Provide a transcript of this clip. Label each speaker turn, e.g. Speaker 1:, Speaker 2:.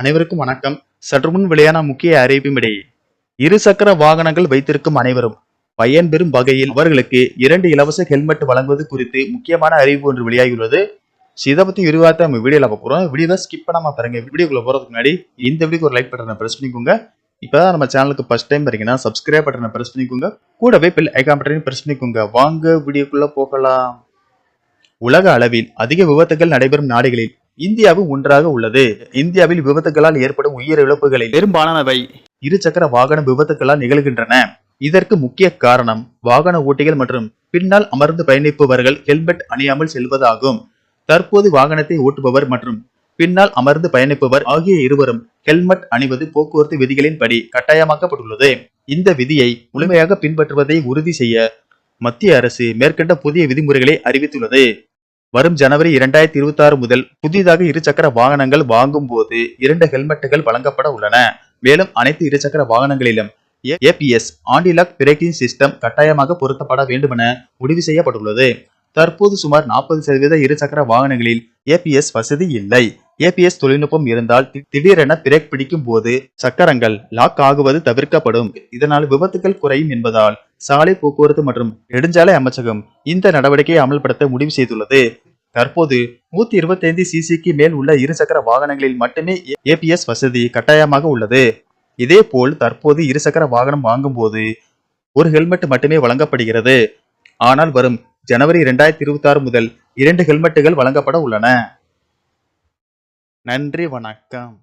Speaker 1: அனைவருக்கும் வணக்கம். சற்று முன் வெளியான முக்கிய இரு இருசக்கர வாகனங்கள் வைத்திருக்கும் அனைவரும் பயன்பெறும் வகையில் அவர்களுக்கு இரண்டு இலவச ஹெல்மெட் வழங்குவது குறித்து முக்கியமான அறிவிப்பு ஒன்று வெளியாகியுள்ளது. இதை பத்தி விரிவாக நம்ம வீடியோல பார்க்க போறோம். வீடியோ ஸ்கிப் பண்ணாம பாருங்க. வீடியோக்குள்ள போறதுக்கு முன்னாடி இந்த வீடியோக்கு ஒரு லைக் பட்டனை பிரஸ் பண்ணிக்கோங்க. இப்பதான் நம்ம சேனலுக்கு ஃபர்ஸ்ட் டைம் வரீங்கன்னா சப்ஸ்கிரைப் பட்டனை பிரஸ் பண்ணிக்கோங்க. கூடவே பில் ஐகான் பட்டனையும் பிரஸ் பண்ணிக்கோங்க. வாங்க வீடியோக்குள்ள போகலாம். உலக அளவில் அதிக விபத்துகள் நடைபெறும் நாடுகளில் இந்தியாவும் ஒன்றாக உள்ளது. இந்தியாவில் விபத்துகளால் ஏற்படும் உயிர் இழப்புகளில் பெரும்பாலானவை இருசக்கர வாகன விபத்துகளால் நிகழ்கின்றன. இதற்கு முக்கிய காரணம் வாகன ஓட்டிகள் மற்றும் பின்னால் அமர்ந்து பயணிப்பவர்கள் ஹெல்மெட் அணியாமல் செல்வதாகும். தற்போது வாகனத்தை ஓட்டுபவர் மற்றும் பின்னால் அமர்ந்து பயணிப்பவர் ஆகிய இருவரும் ஹெல்மெட் அணிவது போக்குவரத்து விதிகளின்படி கட்டாயமாக்கப்பட்டுள்ளது. இந்த விதியை முழுமையாக பின்பற்றுவதை உறுதி செய்ய மத்திய அரசு மேற்கண்ட புதிய விதிமுறைகளை அறிவித்துள்ளது. வரும் ஜனவரி இரண்டாயிரத்தி இருபத்தி ஆறு முதல் புதிதாக இருசக்கர வாகனங்கள் வாங்கும் போது இரண்டு ஹெல்மெட்டுகள் வழங்கப்பட உள்ளன. மேலும் அனைத்து இருசக்கர வாகனங்களிலும் ஏபிஎஸ் ஆண்டிலாக் பிரேக்கிங் சிஸ்டம் கட்டாயமாக பொருத்தப்பட வேண்டுமென முடிவு செய்யப்பட்டுள்ளது. தற்போது சுமார் நாற்பது சதவீத இருசக்கர வாகனங்களில் ஏபிஎஸ் வசதி இல்லை. ஏபிஎஸ் தொழில்நுட்பம் இருந்தால் திடீரென பிரேக் பிடிக்கும் போது சக்கரங்கள் லாக் ஆகுவது தவிர்க்கப்படும். இதனால் விபத்துகள் குறையும் என்பதால் சாலை போக்குவரத்து மற்றும் நெடுஞ்சாலை அமைச்சகம் இந்த நடவடிக்கையை அமல்படுத்த முடிவு செய்துள்ளது. தற்போது நூத்தி இருபத்தைந்து சிசிக்கு மேல் உள்ள இருசக்கர வாகனங்களில் மட்டுமே ஏபிஎஸ் வசதி கட்டாயமாக உள்ளது. இதேபோல் தற்போது இருசக்கர வாகனம் வாங்கும்போது ஒரு ஹெல்மெட் மட்டுமே வழங்கப்படுகிறது. ஆனால் வரும் ஜனவரி இரண்டாயிரத்தி இருபத்தி ஆறு முதல் இரண்டு ஹெல்மெட்டுகள் வழங்கப்பட உள்ளன. நன்றி வணக்கம்.